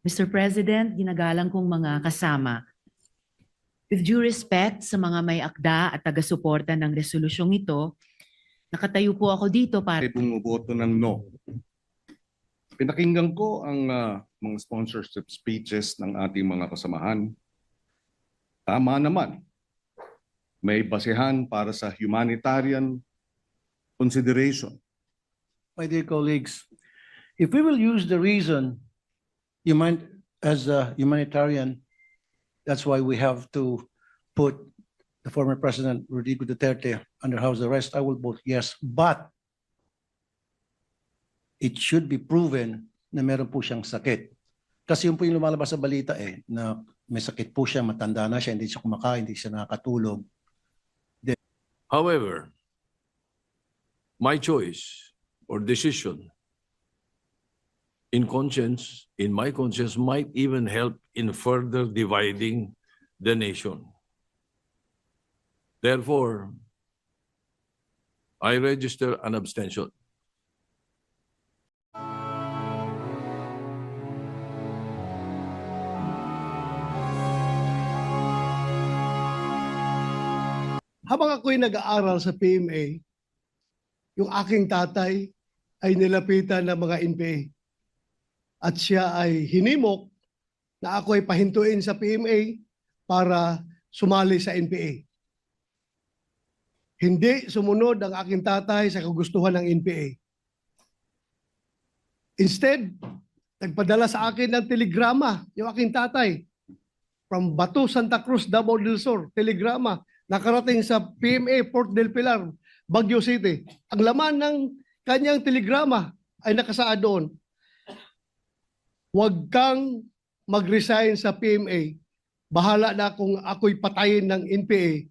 Mr. President, ginagalang kong mga kasama. With due respect sa mga may akda at taga-suporta ng resolusyong ito, nakatayo po ako dito para ay bumuboto ng no. Pinakinggan ko ang ah, mga sponsorship speeches ng ating mga kasamahan. Tama naman. May basehan para sa humanitarian consideration. my dear colleagues, if we will use the reason human, as a humanitarian, that's why we have to put the former President Rodrigo Duterte under house arrest, I will vote yes. But it should be proven na meron po siyang sakit. Kasi yun po yung lumalabas sa balita eh, na may sakit po siya, matanda na siya, hindi siya kumakain, hindi siya nakakatulog. However, my choice or decision in conscience, in my conscience, might even help in further dividing the nation. Therefore, I register an abstention. habang ako'y nag-aaral sa PMA, yung aking tatay ay nilapitan ng mga NPA. At siya ay hinimok na ako ay pahintuin sa PMA para sumali sa NPA. Hindi sumunod ang aking tatay sa kagustuhan ng NPA. Instead, nagpadala sa akin ng telegrama yung aking tatay from Batu, Santa Cruz, Davao del Sur, telegrama nakarating sa PMA Port del Pilar, Baguio City. Ang laman ng kanyang telegrama ay nakasaad doon. Huwag kang mag-resign sa PMA. Bahala na kung ako'y patayin ng NPA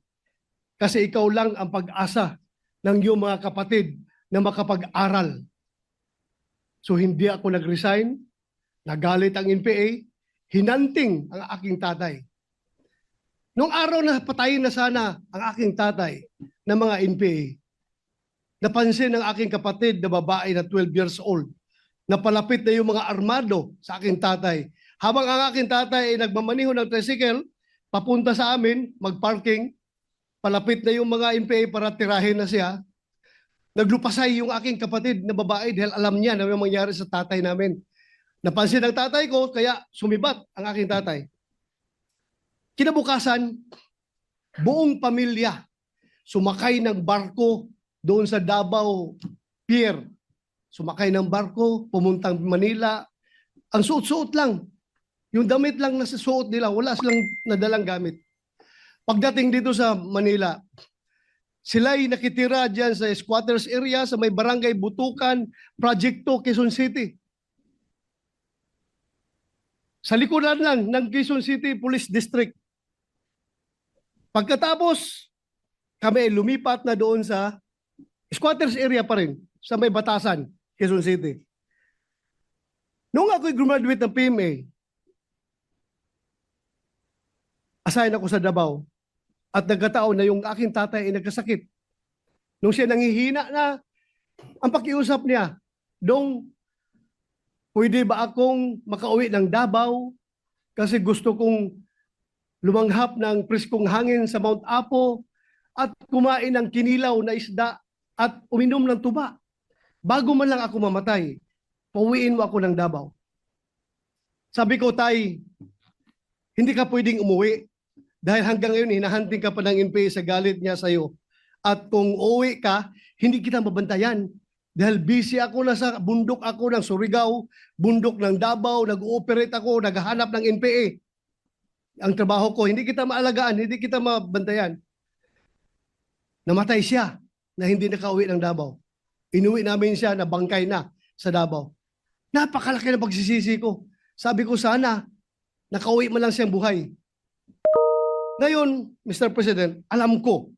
kasi ikaw lang ang pag-asa ng iyong mga kapatid na makapag-aral. So hindi ako nag-resign, nagalit ang NPA, hinanting ang aking tatay. Nung araw na patayin na sana ang aking tatay ng mga NPA, napansin ng aking kapatid na babae na 12 years old, na palapit na yung mga armado sa aking tatay. Habang ang aking tatay ay nagmamaniho ng tricycle, papunta sa amin, magparking, palapit na yung mga NPA para tirahin na siya, naglupasay yung aking kapatid na babae dahil alam niya na may mangyari sa tatay namin. Napansin ng tatay ko, kaya sumibat ang aking tatay. Kinabukasan, buong pamilya sumakay ng barko doon sa Davao Pier. Sumakay ng barko, pumuntang Manila. Ang suot-suot lang. Yung damit lang na suot nila, wala silang nadalang gamit. Pagdating dito sa Manila, sila'y nakitira dyan sa squatters area sa may barangay Butukan, Project 2, Quezon City. Sa likuran lang ng Quezon City Police District. Pagkatapos, kami ay lumipat na doon sa squatters area pa rin, sa may batasan, Quezon City. Noong ako'y graduate ng PMA, assign ako sa Davao at nagkataon na yung aking tatay ay nagkasakit. Nung siya nangihina na, ang pakiusap niya, dong, pwede ba akong makauwi ng Davao kasi gusto kong lumanghap ng preskong hangin sa Mount Apo at kumain ng kinilaw na isda at uminom ng tuba. Bago man lang ako mamatay, pauwiin mo ako ng Davao. Sabi ko, tay, hindi ka pwedeng umuwi dahil hanggang ngayon hinahanting ka pa ng NPA sa galit niya sa iyo. At kung uwi ka, hindi kita mabantayan. Dahil busy ako na sa bundok ako ng Surigao, bundok ng Davao, nag-ooperate ako, naghahanap ng NPA ang trabaho ko, hindi kita maalagaan, hindi kita mabantayan. Namatay siya na hindi nakauwi ng Davao. Inuwi namin siya na bangkay na sa Davao. Napakalaki ng pagsisisi ko. Sabi ko sana, nakauwi man lang siyang buhay. Ngayon, Mr. President, alam ko,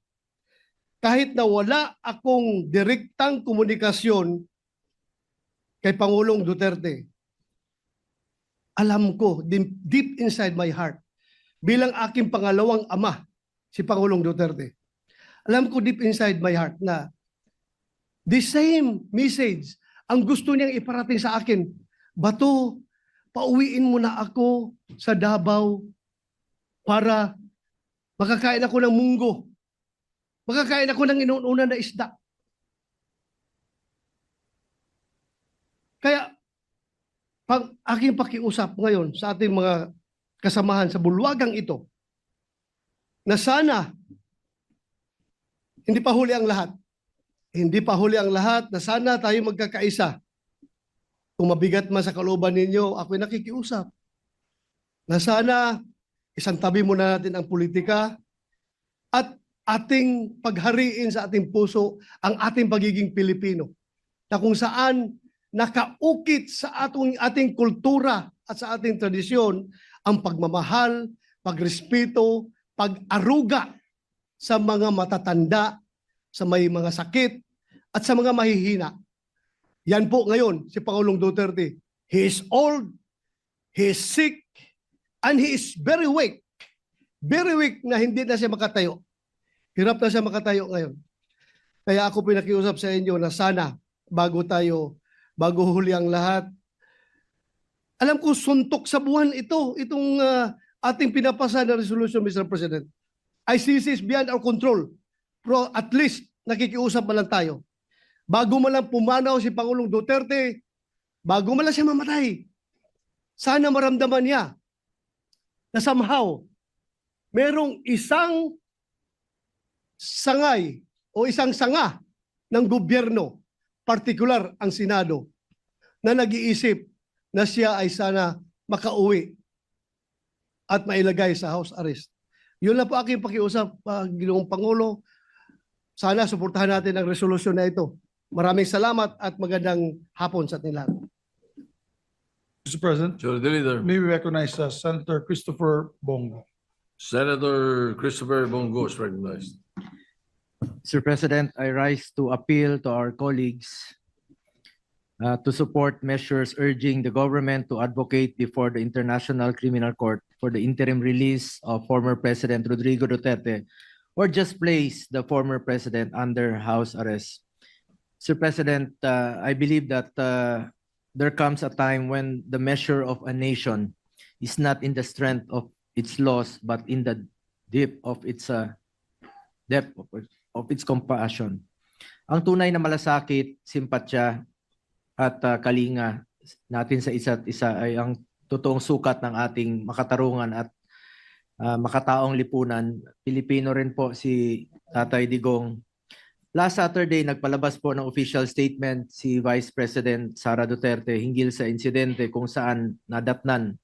kahit na wala akong direktang komunikasyon kay Pangulong Duterte, alam ko, deep, deep inside my heart, bilang aking pangalawang ama, si Pangulong Duterte. Alam ko deep inside my heart na the same message ang gusto niyang iparating sa akin. Bato, pauwiin mo na ako sa Davao para makakain ako ng munggo. Makakain ako ng inuuna na isda. Kaya, pag aking pakiusap ngayon sa ating mga kasamahan sa bulwagang ito, na sana, hindi pa huli ang lahat. Hindi pa huli ang lahat na sana tayo magkakaisa. Kung mabigat man sa kalooban ninyo, ako'y nakikiusap. Na sana, isang tabi muna natin ang politika at ating paghariin sa ating puso ang ating pagiging Pilipino. Na kung saan nakaukit sa ating, ating kultura at sa ating tradisyon ang pagmamahal, pagrespeto, pag-aruga sa mga matatanda, sa may mga sakit, at sa mga mahihina. Yan po ngayon si Pangulong Duterte. He is old, he is sick, and he is very weak. Very weak na hindi na siya makatayo. Hirap na siya makatayo ngayon. Kaya ako pinakiusap sa inyo na sana bago tayo, bago huli ang lahat, alam ko suntok sa buwan ito, itong ah, ating pinapasa na resolution, Mr. President. ICC is beyond our control. Pero at least nakikiusap man lang tayo. Bago man lang pumanaw si Pangulong Duterte, bago man lang siya mamatay, sana maramdaman niya na somehow merong isang sangay o isang sanga ng gobyerno, partikular ang Senado, na nag-iisip na siya ay sana makauwi at mailagay sa house arrest. Yun lang po aking pakiusap, uh, Ginoong Pangulo. Sana suportahan natin ang resolusyon na ito. Maraming salamat at magandang hapon sa ating lahat. Mr. President, Sure, the leader. may we recognize uh, Senator Christopher Bongo. Senator Christopher Bongo is recognized. Mr. President, I rise to appeal to our colleagues uh, to support measures urging the government to advocate before the International Criminal Court for the interim release of former President Rodrigo Duterte or just place the former president under house arrest. Mr. President, uh, I believe that uh, there comes a time when the measure of a nation is not in the strength of its laws, but in the depth of its uh, depth of, of its compassion. Ang tunay na malasakit, simpatya at uh, kalinga natin sa isa't isa ay ang totoong sukat ng ating makatarungan at uh, makataong lipunan. Pilipino rin po si Tatay Digong. Last Saturday, nagpalabas po ng official statement si Vice President Sara Duterte hinggil sa insidente kung saan nadatnan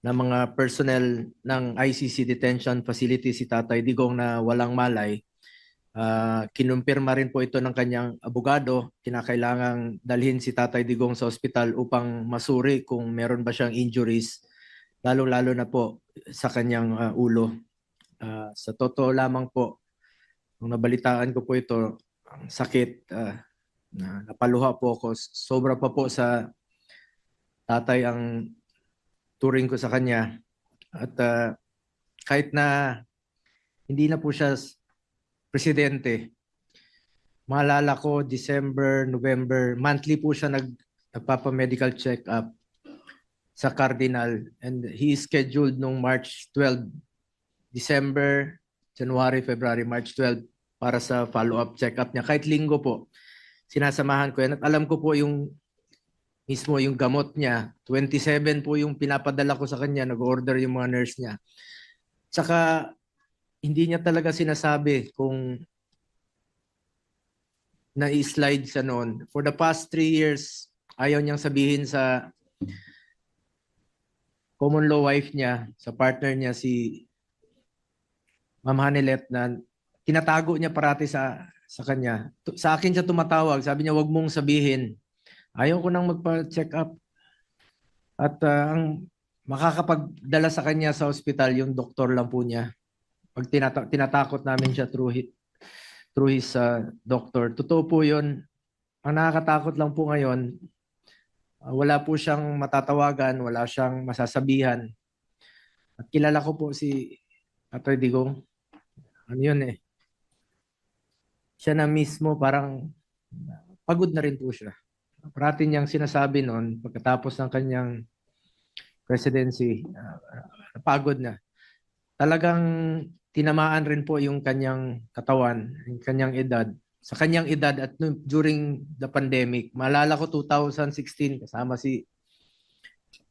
ng mga personnel ng ICC detention facility si Tatay Digong na walang malay. Ah, kinumpirma rin po ito ng kanyang abogado. Kinakailangang dalhin si Tatay Digong sa ospital upang masuri kung meron ba siyang injuries, lalo-lalo na po sa kanyang ah, ulo. Ah, sa totoo lamang po, nung nabalitaan ko po ito, ang sakit, ah, na napaluha po ako. Sobra pa po sa tatay ang turing ko sa kanya. At ah, kahit na hindi na po siya presidente, maalala ko December, November, monthly po siya nag, nagpapa-medical check-up sa Cardinal and he is scheduled nung March 12, December, January, February, March 12 para sa follow-up check-up niya. Kahit linggo po, sinasamahan ko yan. At alam ko po yung mismo yung gamot niya. 27 po yung pinapadala ko sa kanya. Nag-order yung mga nurse niya. Tsaka hindi niya talaga sinasabi kung na-slide siya noon. For the past three years, ayaw niyang sabihin sa common law wife niya, sa partner niya si Ma'am Hanilet na tinatago niya parati sa sa kanya. Sa akin siya tumatawag. Sabi niya, wag mong sabihin. Ayaw ko nang magpa-check up. At ah, ang makakapagdala sa kanya sa ospital, yung doktor lang po niya. Pag tinata- tinatakot namin siya through his, through his ah, doctor. Totoo po yun. Ang nakakatakot lang po ngayon, ah, wala po siyang matatawagan, wala siyang masasabihan. At kilala ko po si Atty. Digong. Ano yun eh. Siya na mismo parang pagod na rin po siya. Parati niyang sinasabi noon pagkatapos ng kanyang presidency, ah, napagod na. Talagang tinamaan rin po yung kanyang katawan, yung kanyang edad. Sa kanyang edad at during the pandemic, maalala ko 2016 kasama si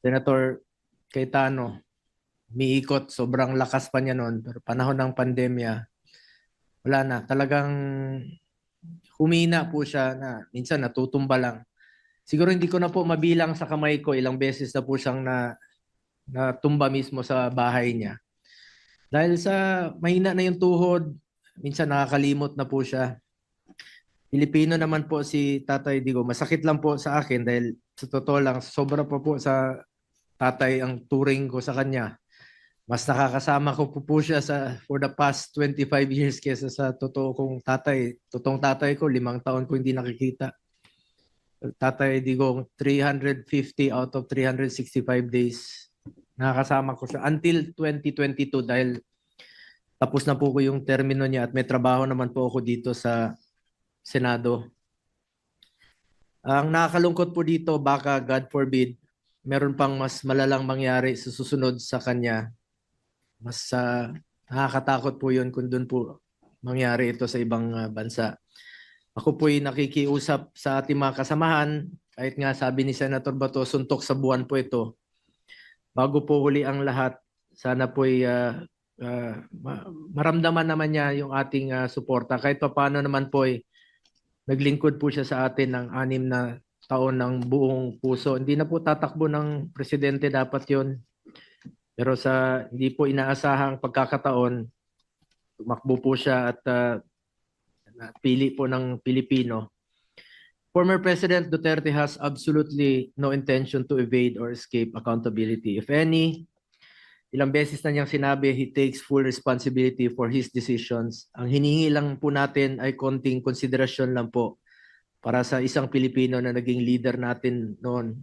Senator Cayetano. Miikot, sobrang lakas pa niya noon. Pero panahon ng pandemya, wala na. Talagang humina po siya na minsan natutumba lang. Siguro hindi ko na po mabilang sa kamay ko ilang beses na po siyang na natumba mismo sa bahay niya. Dahil sa mahina na yung tuhod, minsan nakakalimot na po siya. Pilipino naman po si Tatay Digo. Masakit lang po sa akin dahil sa totoo lang, sobra pa po sa tatay ang turing ko sa kanya. Mas nakakasama ko po, po siya sa for the past 25 years kesa sa totoo kong tatay. Totoong tatay ko, limang taon ko hindi nakikita. Tatay Digong, 350 out of 365 days. Nakakasama ko siya until 2022 dahil tapos na po ko yung termino niya at may trabaho naman po ako dito sa Senado. Ang nakakalungkot po dito, baka God forbid, meron pang mas malalang mangyari sa susunod sa kanya. Mas ah, nakakatakot po yun kung doon po mangyari ito sa ibang ah, bansa. Ako po'y nakikiusap sa ating mga kasamahan, kahit nga sabi ni Senator Bato, suntok sa buwan po ito. Bago po huli ang lahat, sana po'y ah, ma- maramdaman naman niya yung ating ah, suporta. Kahit paano naman po'y naglingkod po siya sa atin ng anim na taon ng buong puso. Hindi na po tatakbo ng presidente dapat yon. Pero sa hindi po inaasahang pagkakataon, tumakbo po siya at ah, pili po ng Pilipino. Former President Duterte has absolutely no intention to evade or escape accountability. If any, ilang beses na niyang sinabi, he takes full responsibility for his decisions. Ang hinihingi lang po natin ay konting konsiderasyon lang po para sa isang Pilipino na naging leader natin noon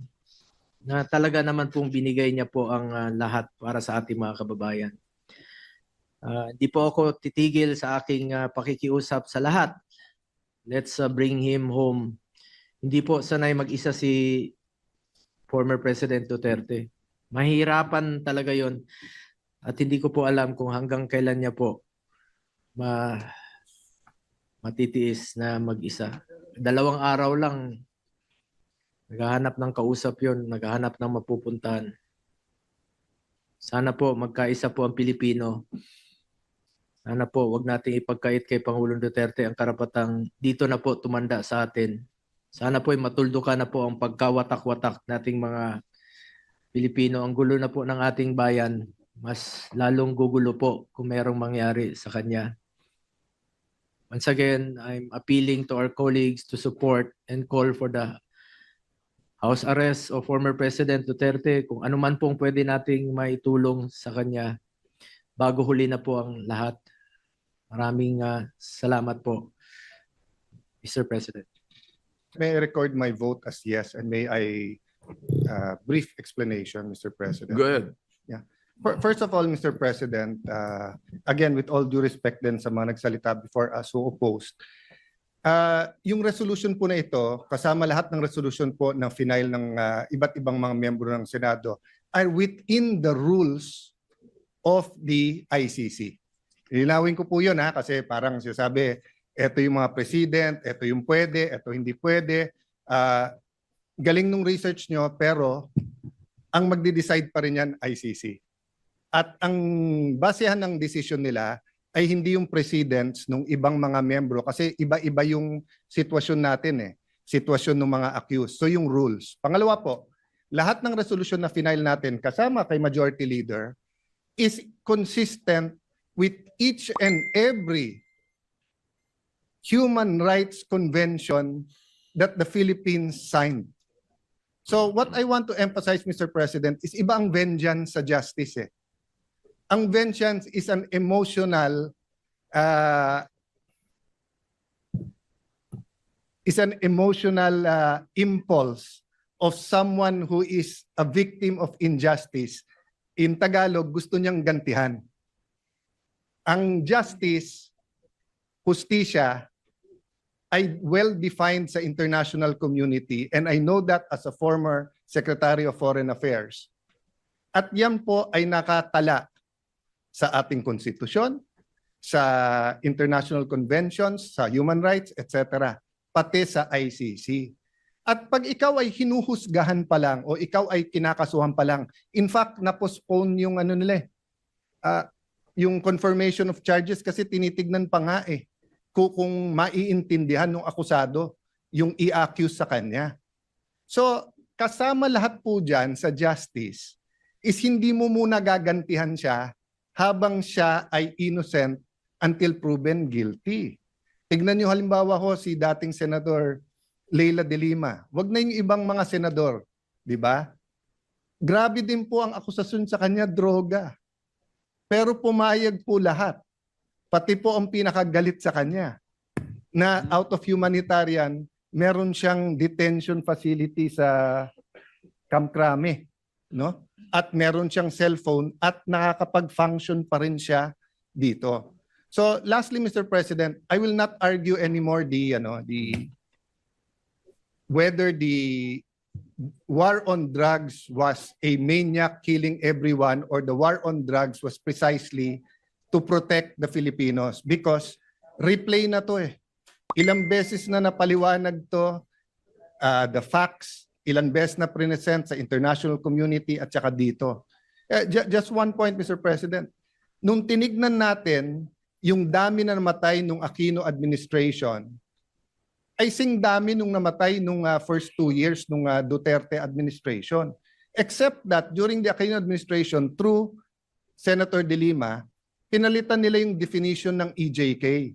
na talaga naman pong binigay niya po ang ah, lahat para sa ating mga kababayan. Hindi po ako titigil sa aking ah, pakikiusap sa lahat. Let's ah, bring him home. Hindi po sanay mag-isa si former President Duterte. Mahirapan talaga yon At hindi ko po alam kung hanggang kailan niya po ma matitiis na mag-isa. Dalawang araw lang naghahanap ng kausap yon, naghahanap ng mapupuntahan. Sana po magkaisa po ang Pilipino. Sana po wag nating ipagkait kay Pangulong Duterte ang karapatang dito na po tumanda sa atin. Sana po ay matuldukan na po ang pagkawatak-watak nating mga Pilipino. Ang gulo na po ng ating bayan, mas lalong gugulo po kung merong mangyari sa kanya. Once again, I'm appealing to our colleagues to support and call for the house arrest of former President Duterte kung ano man pong pwede nating maitulong sa kanya bago huli na po ang lahat. Maraming ah, salamat po, Mr. President. May I record my vote as yes and may I uh, brief explanation, Mr. President? Go ahead. Fir- First of all, Mr. President, uh, again, with all due respect din sa mga nagsalita before us who opposed, uh, yung resolution po na ito, kasama lahat ng resolution po ng final ng uh, iba't ibang mga miyembro ng Senado, are within the rules of the ICC. Linawin ko po yun ha, kasi parang sinasabi, ito yung mga president, ito yung pwede, ito hindi pwede. Ah, galing nung research nyo, pero ang magde-decide pa rin yan ICC. At ang basehan ng decision nila ay hindi yung presidents ng ibang mga membro kasi iba-iba yung sitwasyon natin eh. Sitwasyon ng mga accused. So yung rules. Pangalawa po, lahat ng resolution na final natin kasama kay majority leader is consistent with each and every human rights convention that the Philippines signed. So what I want to emphasize, Mr. President, is iba ang vengeance sa justice eh. Ang vengeance is an emotional uh, is an emotional uh, impulse of someone who is a victim of injustice. In Tagalog, gusto niyang gantihan. Ang justice, justisya, ay well-defined sa international community and I know that as a former Secretary of Foreign Affairs. At yan po ay nakatala sa ating konstitusyon, sa international conventions, sa human rights, etc. Pati sa ICC. At pag ikaw ay hinuhusgahan pa lang o ikaw ay kinakasuhan pa lang, in fact, na-postpone yung ano nila eh, ah, yung confirmation of charges kasi tinitignan pa nga eh kung, kung maiintindihan ng akusado yung i-accuse sa kanya. So, kasama lahat po dyan sa justice is hindi mo muna gagantihan siya habang siya ay innocent until proven guilty. Tignan nyo halimbawa ho si dating Senator Leila de Lima. Wag na yung ibang mga senador, di ba? Grabe din po ang akusasyon sa kanya, droga. Pero pumayag po lahat. Pati po ang pinakagalit sa kanya na out of humanitarian, meron siyang detention facility sa Camp Crame, no? At meron siyang cellphone at nakakapag-function pa rin siya dito. So lastly, Mr. President, I will not argue anymore the ano, the whether the war on drugs was a maniac killing everyone or the war on drugs was precisely to protect the Filipinos because replay na to eh. Ilang beses na napaliwanag to, uh, the facts, ilang beses na present sa international community at saka dito. Eh, ju- just one point, Mr. President. Nung tinignan natin yung dami na namatay nung Aquino administration, ay sing dami nung namatay nung uh, first two years nung uh, Duterte administration. Except that during the Aquino administration, through Senator De Lima, pinalitan nila yung definition ng EJK.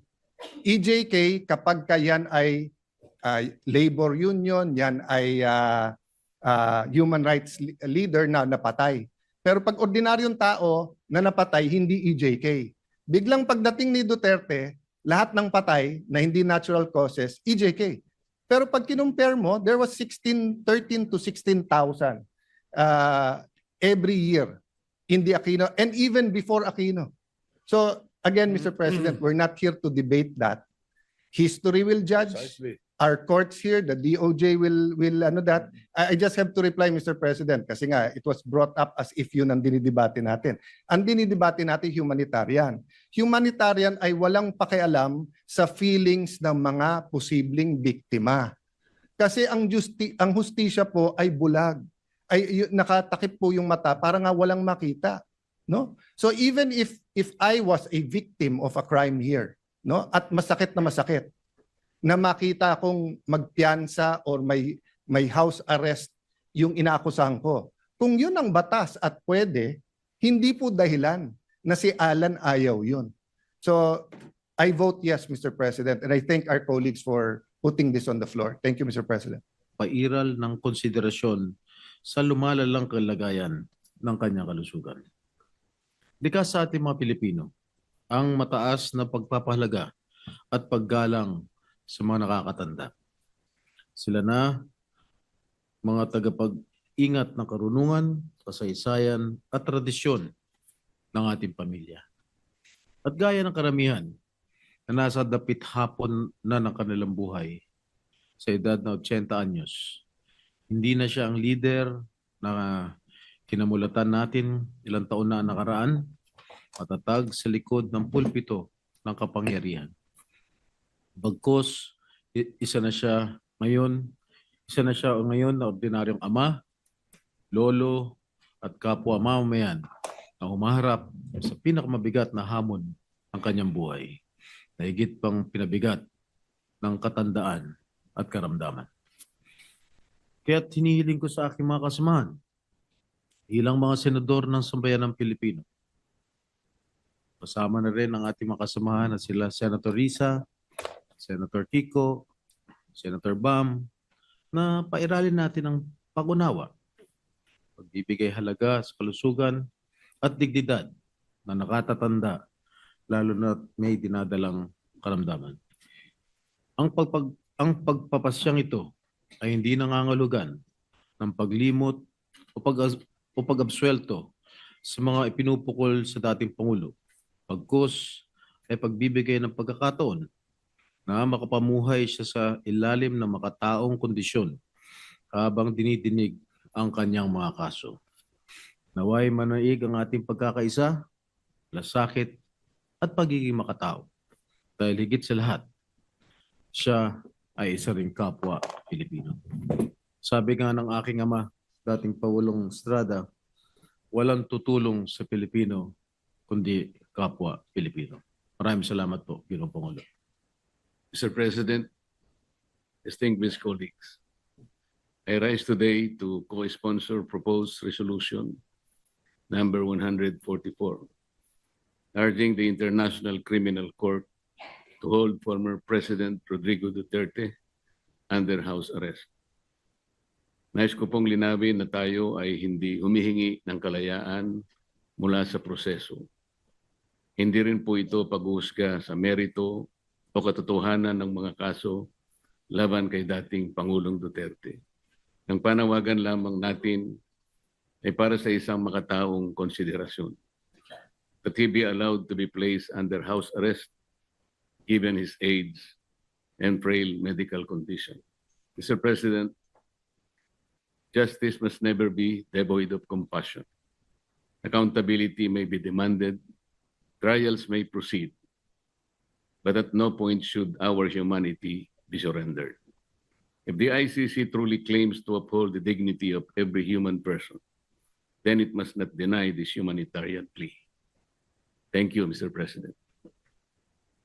EJK, kapag ka yan ay uh, labor union, yan ay uh, uh, human rights le- leader na napatay. Pero pag ordinaryong tao na napatay, hindi EJK. Biglang pagdating ni Duterte, lahat ng patay na hindi natural causes, EJK. Pero pag kinumpare mo, there was 16, 13 to 16,000 uh, every year in the Aquino and even before Aquino. So again, Mr. President, we're not here to debate that. History will judge. Precisely. Our courts here, the DOJ will will ano that. I, I just have to reply, Mr. President, kasi nga it was brought up as if yun ang dinidebate natin. Ang dinidebate natin humanitarian. Humanitarian ay walang pakialam sa feelings ng mga posibleng biktima. Kasi ang justi ang hustisya po ay bulag. Ay y- nakatakip po yung mata para nga walang makita, no? So even if if I was a victim of a crime here, no? At masakit na masakit na makita kong magpiyansa or may may house arrest yung inaakusahan ko. Kung yun ang batas at pwede, hindi po dahilan na si Alan ayaw yun. So I vote yes, Mr. President, and I thank our colleagues for putting this on the floor. Thank you, Mr. President. pairal ng konsiderasyon sa lumalalang kalagayan ng kanyang kalusugan. Likas sa ating mga Pilipino ang mataas na pagpapahalaga at paggalang sa mga nakakatanda. Sila na mga tagapag-ingat ng karunungan, kasaysayan at tradisyon ng ating pamilya. At gaya ng karamihan na nasa dapit hapon na ng kanilang buhay, sa edad na 80 anyos. Hindi na siya ang leader na kinamulatan natin ilang taon na nakaraan, matatag sa likod ng pulpito ng kapangyarihan. Bagkos, isa na siya ngayon, isa na siya ngayon na ordinaryong ama, lolo, at kapwa mamamayan na humaharap sa pinakamabigat na hamon ng kanyang buhay. Na higit pang pinabigat ng katandaan at karamdaman. Kaya hinihiling ko sa aking mga kasamahan, ilang mga senador ng sambayan ng Pilipino. Kasama na rin ang ating mga kasamahan na sila Senator Risa, Senator Kiko, Senator Bam, na pairalin natin ang pag-unawa, pagbibigay halaga sa kalusugan at dignidad na nakatatanda, lalo na may dinadalang karamdaman. Ang pagpag ang pagpapasyang ito ay hindi nangangulugan ng paglimot o, pag o pag-absuelto sa mga ipinupukol sa dating Pangulo. Pagkus ay pagbibigay ng pagkakataon na makapamuhay siya sa ilalim ng makataong kondisyon habang dinidinig ang kanyang mga kaso. Naway manaig ang ating pagkakaisa, lasakit at pagiging makatao. Dahil higit sa lahat, siya ay isa ring kapwa Pilipino. Sabi nga ng aking ama, dating Pawulong Estrada, walang tutulong sa Pilipino kundi kapwa Pilipino. Maraming salamat po, Ginoong Pangulo. Mr. President, distinguished colleagues, I rise today to co-sponsor proposed resolution number 144, urging the International Criminal Court to hold former President Rodrigo Duterte under house arrest. Nais ko pong linawin na tayo ay hindi humihingi ng kalayaan mula sa proseso. Hindi rin po ito paghuhusga sa merito o katotohanan ng mga kaso laban kay dating Pangulong Duterte. Ang panawagan lamang natin ay para sa isang makataong konsiderasyon. That he be allowed to be placed under house arrest given his age and frail medical condition. Mr. President, justice must never be devoid of compassion. Accountability may be demanded, trials may proceed, but at no point should our humanity be surrendered. If the ICC truly claims to uphold the dignity of every human person, then it must not deny this humanitarian plea. Thank you, Mr. President.